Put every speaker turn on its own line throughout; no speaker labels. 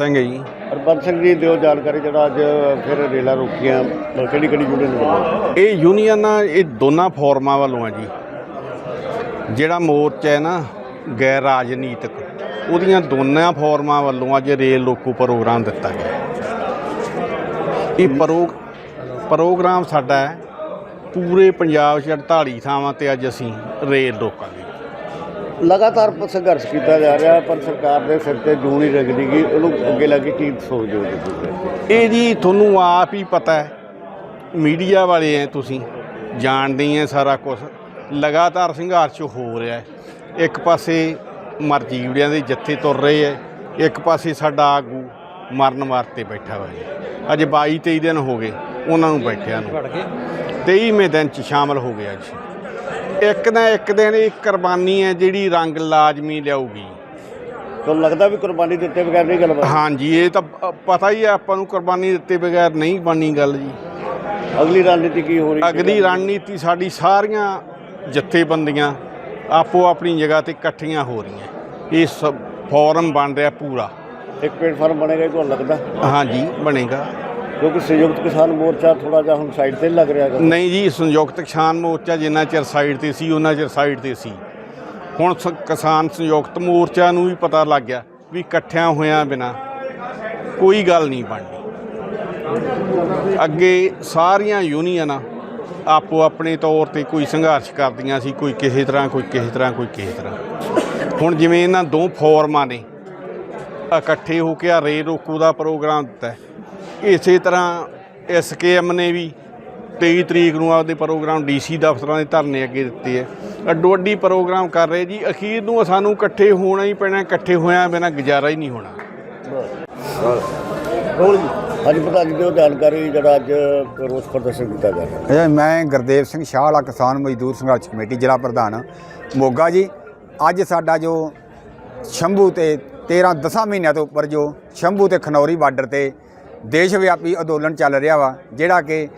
ਸਿੰਘ ਹੈ ਜੀ।
ਹਰਬੰਸ ਸਿੰਘ ਜੀ ਦਿਓ ਜਾਣਕਾਰੀ ਜਿਹੜਾ ਅੱਜ ਫਿਰ ਰੇਲਾਂ ਰੋਕੀਆਂ ਕਿਹੜੀ ਕਿਹੜੀ ਯੂਨੀਅਨ ਵੱਲੋਂ?
ਇਹ ਯੂਨੀਅਨ ਇਹ ਦੋਨਾਂ ਫੋਰਮਾਂ ਵੱਲੋਂ ਆ ਜੀ। ਜਿਹੜਾ ਮੋਰਚਾ ਹੈ ਨਾ ਗੈਰ ਰਾਜਨੀਤਿਕ ਉਹਦੀਆਂ ਦੋਨਾਂ ਫੋਰਮਾਂ ਵੱਲੋਂ ਅੱਜ ਰੇਲ ਰੋਕੂ ਪ੍ਰੋਗਰਾਮ ਦਿੱਤਾ ਗਿਆ। ਇਹ ਪ੍ਰੋ ਪ੍ਰੋਗਰਾਮ ਸਾਡਾ ਹੈ ਪੂਰੇ ਪੰਜਾਬ 'ਚ 48 ਥਾਵਾਂ ਤੇ ਅੱਜ ਅਸੀਂ ਰੇਲ ਰੋਕਾਂਗੇ।
ਲਗਾਤਾਰ ਸੰਘਰਸ਼ ਕੀਤਾ ਜਾ ਰਿਹਾ, ਪਰ ਸਰਕਾਰ ਦੇ ਸਿਰ ਤੇ ਜੂੰ ਨਹੀਂ ਰਗਦੀ ਗਈ ਉਹਨੂੰ ਅੱਗੇ ਲੱਗ ਕੇ ਕੀ ਸੋਚਦੇ ਹੋ ਤੁਸੀਂ?
ਇਹ ਜੀ ਤੁਹਾਨੂੰ ਆਪ ਹੀ ਪਤਾ ਹੈ, ਮੀਡੀਆ ਵਾਲੇ ਐ ਤੁਸੀਂ, ਜਾਣਦੇ ਹੀ ਐ ਸਾਰਾ ਕੁਝ ਲਗਾਤਾਰ ਸੰਘਰਸ਼ ਹੋ ਰਿਹਾ ਹੈ। ਇੱਕ ਪਾਸੇ ਮਰਜੀਵੜਿਆਂ ਦੇ ਜੱਥੇ ਤੁਰ ਰਹੇ ਐ, ਇੱਕ ਪਾਸੇ ਸਾਡਾ ਆਗੂ ਮਰਨ ਵਾਸਤੇ ਬੈਠਾ ਹੋਇਆ ਹੈ ਅੱਜ 22 23 ਦਿਨ ਹੋ ਗਏ, ਉਹਨਾਂ ਨੂੰ ਬੈਠਿਆਂ ਨੂੰ। 23ਵੇਂ ਦਿਨ ਚ ਸ਼ਾਮਲ ਹੋ ਗਿਆ ਜੀ। ਇੱਕ ਨਾ ਇੱਕ ਦਿਨ ਇਹ ਕੁਰਬਾਨੀ ਹੈ ਜਿਹੜੀ ਰੰਗ ਲਾਜ਼ਮੀ ਲਿਆਊਗੀ।
ਤੁਹਾਨੂੰ ਲੱਗਦਾ ਵੀ ਕੁਰਬਾਨੀ ਦਿੱਤੇ ਬਗੈਰ ਨਹੀਂ ਗੱਲ ਬਣਦੀ?
ਹਾਂਜੀ ਇਹ ਤਾਂ ਪ- ਪਤਾ ਹੀ ਹੈ ਆਪਾਂ ਨੂੰ ਕੁਰਬਾਨੀ ਦਿੱਤੇ ਬਗੈਰ ਨਹੀਂ ਬਣਨੀ ਗੱਲ ਜੀ।
ਅਗਲੀ ਰਣਨੀਤੀ ਕੀ ਹੋ ਰਹੀ
ਅਗਲੀ ਰਣਨੀਤੀ ਸਾਡੀ ਸਾਰੀਆਂ ਜਥੇਬੰਦੀਆਂ ਆਪੋ ਆਪਣੀ ਜਗ੍ਹਾ ਤੇ ਇਕੱਠੀਆਂ ਹੋ ਰਹੀਆਂ। ਇਹ ਸਭ ਫੋਰਮ ਬਣ ਰਿਹਾ ਪੂਰਾ।
ਇੱਕ ਪਲੇਟਫਾਰਮ ਬਣੇਗਾ ਇਹ ਤੁਹਾਨੂੰ ਲੱਗਦਾ?
ਹਾਂਜੀ ਬਣੇਗਾ।
ਕਿਉਂਕਿ ਸੰਯੁਕਤ ਕਿਸਾਨ ਮੋਰਚਾ ਥੋੜਾ ਜਿਹਾ ਹੁਣ ਸਾਈਡ ਤੇ ਲੱਗ ਰਿਹਾ ਹੈਗਾ।
ਨਹੀਂ ਜੀ, ਸੰਯੁਕਤ ਕਿਸਾਨ ਮੋਰਚਾ ਜਿੰਨਾ ਚਿਰ ਸਾਈਡ ਤੇ ਸੀ, ਉਹਨਾਂ ਚਿਰ ਸਾਈਡ ਤੇ ਸੀ। ਹੁਣ ਸ- ਕਿਸਾਨ ਸੰਯੁਕਤ ਮੋਰਚਾ ਨੂੰ ਵੀ ਪਤਾ ਲੱਗ ਗਿਆ ਵੀ ਇਕੱਠਿਆਂ ਹੋਇਆਂ ਬਿਨਾ ਕੋਈ ਗੱਲ ਨਹੀਂ ਬਣਨੀ ਅੱਗੇ ਸਾਰੀਆਂ ਯੂਨੀਅਨਾਂ ਆਪੋ ਆਪਣੇ ਤੌਰ ਤੇ ਕੋਈ ਸੰਘਰਸ਼ ਕਰਦੀਆਂ ਸੀ, ਕੋਈ ਕਿਸੇ ਤਰ੍ਹਾਂ, ਕੋਈ ਕਿਸੇ ਤਰ੍ਹਾਂ, ਕੋਈ ਕਿਸੇ ਤਰ੍ਹਾਂ। ਹੁਣ ਜਿਵੇਂ ਇਹਨਾਂ ਦੋ ਫੋਰਮਾਂ ਨੇ, ਇਕੱਠੇ ਹੋ ਕੇ ਆ ਰੇ ਰੋਕੂ ਦਾ ਪ੍ਰੋਗਰਾਮ ਦਿੱਤਾ ਹੈ। ਇਸੇ ਤਰ੍ਹਾਂ ਐਸਕੇਐਮ ਨੇ ਵੀ 23 ਤਰੀਕ ਨੂੰ ਆਪਦੇ ਪ੍ਰੋਗਰਾਮ ਡੀਸੀ ਦਫ਼ਤਰਾਂ ਦੇ ਧਰਨੇ ਅੱਗੇ ਦਿੱਤੇ ਹੈ ਅੱਡੋ ਅੱਡੀ ਪ੍ਰੋਗਰਾਮ ਕਰ ਰਹੇ ਜੀ। ਅਖੀਰ ਨੂੰ ਸਾਨੂੰ ਇਕੱਠੇ ਹੋਣਾ ਹੀ ਪੈਣਾ ਇਕੱਠੇ ਹੋਇਆਂ ਬਿਨਾਂ ਗੁਜ਼ਾਰਾ ਹੀ ਨਹੀਂ ਹੋਣਾ।
ਰੋਲ ਜੀ ਅੱਜ ਪਤਾ ਜੀ ਦਿਓ ਜਾਣਕਾਰੀ ਜਿਹੜਾ ਅੱਜ ਰੋਸ ਪ੍ਰਦਰਸ਼ਨ ਕੀਤਾ ਜਾ ਰਿਹਾ
ਇਹ ਮੈਂ ਗੁਰਦੇਵ ਸਿੰਘ ਸ਼ਾਹ ਵਾਲਾ ਕਿਸਾਨ ਮਜ਼ਦੂਰ ਸੰਘਰਸ਼ ਕਮੇਟੀ ਜ਼ਿਲ੍ਹਾ ਪ੍ਰਧਾਨ ਮੋਗਾ ਜੀ। ਅੱਜ ਸਾਡਾ ਜੋ ਸ਼ੰਭੂ ਤੇ 13 10 ਮਹੀਨਿਆਂ ਤੋਂ ਉੱਪਰ ਜੋ ਸ਼ੰਭੂ ਤੇ ਖਨੌਰੀ ਬਾਰਡਰ ਤੇ ਦੇਸ਼ ਵਿਆਪੀ ਅੰਦੋਲਨ ਚੱਲ ਰਿਹਾ ਵਾ, ਜਿਹੜਾ ਕਿ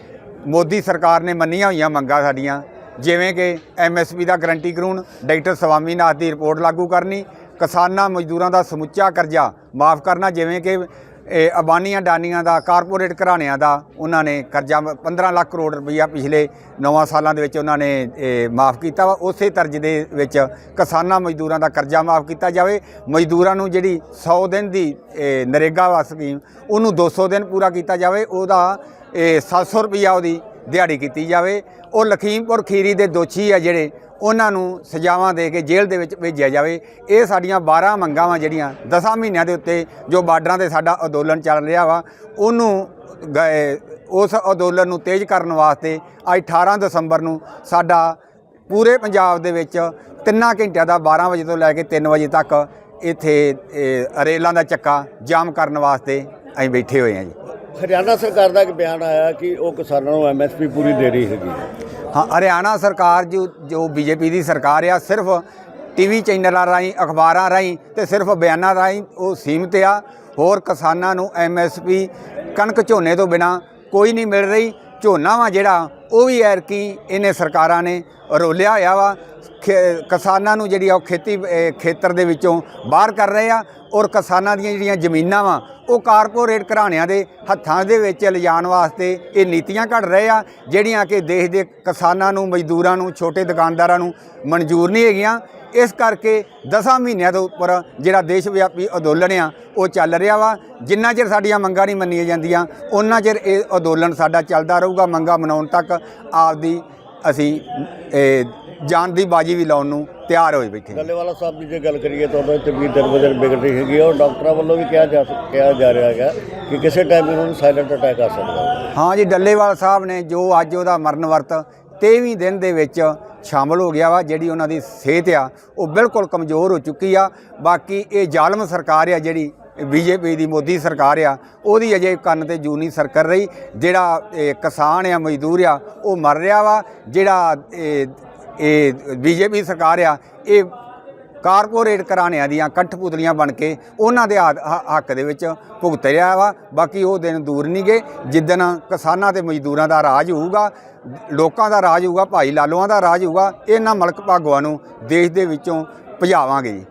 ਮੋਦੀ ਸਰਕਾਰ ਨੇ ਮੰਨੀਆਂ ਹੋਈਆਂ ਮੰਗਾਂ ਸਾਡੀਆਂ, ਜਿਵੇਂ ਕਿ ਐਮਐਸਪੀ ਦਾ ਗਰੰਟੀ ਕਾਨੂੰਨ, ਡਾਕਟਰ ਸਵਾਮੀਨਾਥ ਦੀ ਰਿਪੋਰਟ ਲਾਗੂ ਕਰਨੀ, ਕਿਸਾਨਾਂ ਮਜ਼ਦੂਰਾਂ ਦਾ ਸਮੁੱਚਾ ਕਰਜ਼ਾ ਮਾਫ ਕਰਨਾ, ਜਿਵੇਂ ਕਿ ਇਹ ਅਬਾਨੀਆਂ ਡਾਨੀਆਂ ਦਾ, ਕਾਰਪੋਰੇਟ ਘਰਾਣਿਆਂ ਦਾ, ਉਹਨਾਂ ਨੇ ਕਰਜ਼ਾ 15 ਲੱਖ ਕਰੋੜ ਰੁਪਈਆ ਪਿਛਲੇ 9 ਸਾਲਾਂ ਦੇ ਵਿੱਚ ਉਹਨਾਂ ਨੇ ਮਾਫ ਕੀਤਾ ਵਾ। ਉਸੇ ਤਰਜ ਦੇ ਵਿੱਚ ਕਿਸਾਨਾਂ ਮਜ਼ਦੂਰਾਂ ਦਾ ਕਰਜ਼ਾ ਮਾਫ ਕੀਤਾ ਜਾਵੇ। ਮਜ਼ਦੂਰਾਂ ਨੂੰ ਜਿਹੜੀ 100 ਦਿਨ ਦੀ ਨਰੇਗਾ ਵਾ ਸਕੀਮ, ਉਹਨੂੰ 200 ਦਿਨ ਪੂਰਾ ਕੀਤਾ ਜਾਵੇ। ਉਹਦਾ, ਇਹ 700 ਰੁਪਈਆ ਉਹਦੀ ਦਿਹਾੜੀ ਕੀਤੀ ਜਾਵੇ। ਉਹ ਲਖੀਮਪੁਰ ਖੀਰੀ ਦੇ ਦੋਸ਼ੀ ਆ ਜਿਹੜੇ ਉਹਨਾਂ ਨੂੰ ਸਜ਼ਾਵਾਂ ਦੇ ਕੇ ਜੇਲ੍ਹ ਦੇ ਵਿੱਚ ਭੇਜਿਆ ਜਾਵੇ। ਇਹ ਸਾਡੀਆਂ 12 ਮੰਗਾਂ ਵਾ ਜਿਹੜੀਆਂ 10 ਮਹੀਨਿਆਂ ਦੇ ਉੱਤੇ ਜੋ ਬਾਰਡਰਾਂ ਤੇ ਸਾਡਾ ਅੰਦੋਲਨ ਚੱਲ ਰਿਹਾ ਵਾ, ਉਹਨੂੰ ਗਏ- ਉਸ ਅੰਦੋਲਨ ਨੂੰ ਤੇਜ਼ ਕਰਨ ਵਾਸਤੇ ਅੱਜ 18 ਦਸੰਬਰ ਨੂੰ ਸਾਡਾ ਪੂਰੇ ਪੰਜਾਬ ਦੇ ਵਿੱਚ ਤਿੰਨਾਂ ਘੰਟਿਆਂ ਦਾ 12 ਵਜੇ ਤੋਂ ਲੈ ਕੇ 3 ਵਜੇ ਤੱਕ ਇੱਥੇ ਰੇਲਾਂ ਦਾ ਚੱਕਾ ਜਾਮ ਕਰਨ ਵਾਸਤੇ ਅਸੀਂ ਬੈਠੇ ਹੋਏ ਹਾਂ ਜੀ।
ਹਰਿਆਣਾ ਸਰਕਾਰ ਦਾ ਇੱਕ ਬਿਆਨ ਆਇਆ ਕਿ ਉਹ ਕਿਸਾਨਾਂ ਨੂੰ ਐਮਐਸਪੀ ਪੂਰੀ ਦੇ ਰਹੀ ਹੈਗੀ
ਹਾਂ। ਹਰਿਆਣਾ ਸਰਕਾਰ ਜੋ ਜੋ ਬੀਜੇਪੀ ਦੀ ਸਰਕਾਰ ਆ, ਸਿਰਫ ਟੀਵੀ ਚੈਨਲਾਂ ਰਾਹੀਂ, ਅਖਬਾਰਾਂ ਰਾਹੀਂ ਤੇ ਸਿਰਫ ਬਿਆਨਾਂ ਰਾਹੀਂ ਉਹ ਸੀਮਿਤ ਆ। ਹੋਰ ਕਿਸਾਨਾਂ ਨੂੰ ਐਮਐਸਪੀ ਕਣਕ ਝੋਨੇ ਤੋਂ ਬਿਨਾ ਕੋਈ ਨਹੀਂ ਮਿਲ ਰਹੀ। ਝੋਨਾ ਵਾ ਜਿਹੜਾ, ਉਹ ਵੀ ਐਰਕੀ ਇਹਨੇ ਸਰਕਾਰਾਂ ਨੇ ਰੋਲਿਆ ਹੋਇਆ ਵਾ। ਕਿਸਾਨਾਂ ਨੂੰ ਜਿਹੜੀ ਆ ਉਹ ਖੇਤੀ ਖੇਤਰ ਦੇ ਵਿੱਚੋਂ ਬਾਹਰ ਕਰ ਰਹੇ ਆ ਔਰ ਕਿਸਾਨਾਂ ਦੀਆਂ ਜਿਹੜੀਆਂ ਜ਼ਮੀਨਾਂ ਵਾ, ਉਹ ਕਾਰਪੋਰੇਟ ਘਰਾਣਿਆਂ ਦੇ ਹੱਥਾਂ ਦੇ ਵਿੱਚ ਲਿਜਾਣ ਵਾਸਤੇ ਇਹ ਨੀਤੀਆਂ ਘੜ ਰਹੇ ਆ, ਜਿਹੜੀਆਂ ਕਿ ਦੇਸ਼ ਦੇ ਕਿਸਾਨਾਂ ਨੂੰ, ਮਜ਼ਦੂਰਾਂ ਨੂੰ, ਛੋਟੇ ਦੁਕਾਨਦਾਰਾਂ ਨੂੰ ਮਨਜ਼ੂਰ ਨਹੀਂ ਹੈਗੀਆਂ। ਇਸ ਕਰਕੇ 10 ਮਹੀਨਿਆਂ ਤੋਂ ਉੱਪਰ ਜਿਹੜਾ ਦੇਸ਼ ਵਿਆਪੀ ਅੰਦੋਲਨ ਆ, ਉਹ ਚੱਲ ਰਿਹਾ ਵਾ। ਜਿੰਨਾ ਚਿਰ ਸਾਡੀਆਂ ਮੰਗਾਂ ਨਹੀਂ ਮੰਨੀਆਂ ਜਾਂਦੀਆਂ ਉਹਨਾਂ ਚਿਰ ਇਹ ਅੰਦੋਲਨ ਸਾਡਾ ਚੱਲਦਾ ਰਹੂਗਾ, ਮੰਗਾਂ ਮਨਾਉਣ ਤੱਕ ਆਪਦੀ ਅਸੀਂ ਜਾਨ ਦੀ ਬਾਜੀ ਵੀ ਲਾਉਣ ਨੂੰ ਤਿਆਰ ਹੋਏ ਬੈਠੇ ਹਾਂ।
ਡੱਲੇਵਾਲਾ ਸਾਹਿਬ ਦੀ ਜੇ ਗੱਲ ਕਰੀਏ ਤਾਂ ਉਹਨਾਂ ਦੀ ਤਬੀਅਤ ਦਿਨ ਵਿਗੜ ਰਹੀ ਹੈਗੀ ਹੈ ਔਰ ਡਾਕਟਰਾਂ ਵੱਲੋਂ ਵੀ ਕਿਹਾ ਜਾ ਕਿਹਾ ਜਾ ਰਿਹਾ ਹੈਗਾ ਕਿ ਕਿਸੇ ਟਾਈਮ ਇਹਨਾਂ ਨੂੰ ਸਾਇਲੈਂਟ ਅਟੈਕ ਆ ਸਕਦਾ ਹੈ।
ਹਾਂ ਜੀ ਡੱਲੇਵਾਲ ਸਾਹਿਬ ਨੇ ਜੋ ਅੱਜ ਉਹਦਾ ਮਰਨ ਵਰਤ 23ਵੀਂ ਦਿਨ ਦੇ ਵਿੱਚ ਸ਼ਾਮਲ ਹੋ ਗਿਆ ਵਾ ਜਿਹੜੀ ਉਹਨਾਂ ਦੀ ਸਿਹਤ ਆ ਉਹ ਬਿਲਕੁਲ ਕਮਜ਼ੋਰ ਹੋ ਚੁੱਕੀ ਆ। ਬਾਕੀ ਇਹ ਜ਼ਾਲਮ ਸਰਕਾਰ ਆ ਜਿਹੜੀ ਬੀਜੇਪੀ ਦੀ ਮੋਦੀ ਸਰਕਾਰ ਆ ਉਹਦੀ ਅਜੇ ਕੰਨ ਤੇ ਜੂਨੀ ਸਰਕਰ ਰਹੀ। ਜਿਹੜਾ ਇਹ ਕਿਸਾਨ ਆ ਮਜ਼ਦੂਰ ਆ ਉਹ ਮਰ ਰਿਹਾ ਵਾ। ਜਿਹੜਾ ਇਹ ਇਹ ਬੀਜੇਪੀ ਸਰਕਾਰ ਆ, ਇਹ ਕਾਰਪੋਰੇਟ ਘਰਾਣਿਆਂ ਦੀਆਂ ਕੰਠਪੁਤਲੀਆਂ ਬਣ ਕੇ ਉਹਨਾਂ ਦੇ ਹੱਥ- ਹੱਕ ਦੇ ਵਿੱਚ ਭੁਗਤ ਰਿਹਾ ਵਾ। ਬਾਕੀ ਉਹ ਦਿਨ ਦੂਰ ਨਹੀਂ ਗਏ। ਜਿੱਦਣ ਕਿਸਾਨਾਂ ਤੇ ਮਜ਼ਦੂਰਾਂ ਦਾ ਰਾਜ ਹੋਊਗਾ, ਲੋਕਾਂ ਦਾ ਰਾਜ ਹੋਊਗਾ, ਭਾਈ ਲਾਲੋਆਂ ਦਾ ਰਾਜ ਹੋਊਗਾ, ਇਹਨਾਂ ਮਲਕ ਭਾਗਵਾਂ ਨੂੰ ਦੇਸ਼ ਦੇ ਵਿੱਚੋਂ ਭਜਾਵਾਂਗੇ ਜੀ।